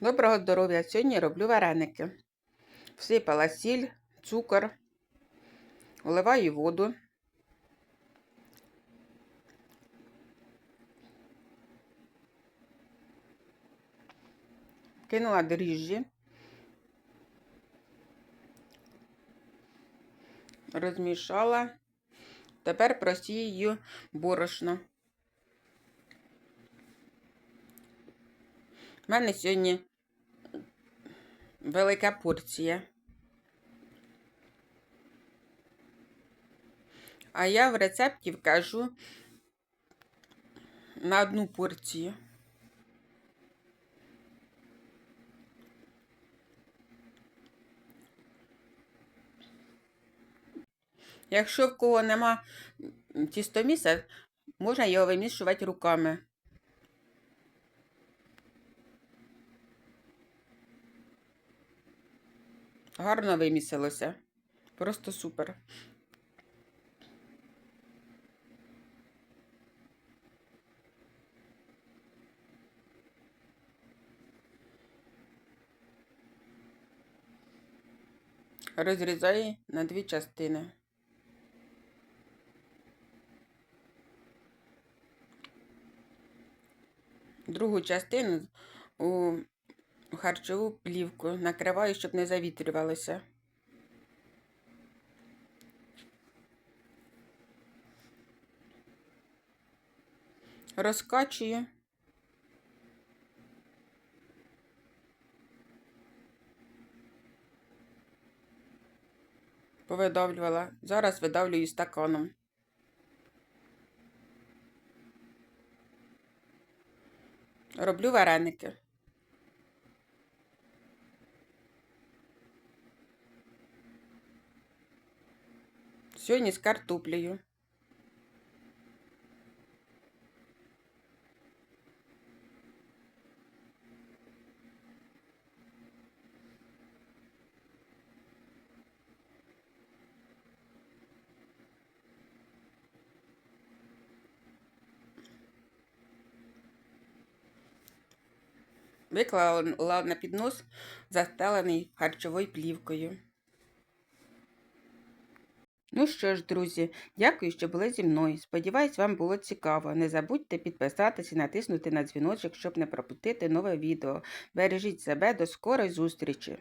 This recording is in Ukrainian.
Доброго здоров'я! Сьогодні роблю вареники. Всипала сіль, цукор, вливаю воду. Кинула дріжджі. Розмішала. Тепер просію борошно. У мене сьогодні велика порція. А я в рецепті вкажу на одну порцію. Якщо в кого нема тістоміса, можна його вимішувати руками. Гарно вимісилося. Просто супер. Розрізаю на дві частини. Другу частину у харчову плівку накриваю, щоб не завітрювалося. Розкачую. Повидавлювала. Зараз видавлюю стаканом. Роблю вареники. Сьогодні з картоплею. Виклала на піднос, застелений харчовою плівкою. Ну що ж, друзі, дякую, що були зі мною. Сподіваюсь, вам було цікаво. Не забудьте підписатися і натиснути на дзвіночок, щоб не пропустити нове відео. Бережіть себе, до скорої зустрічі!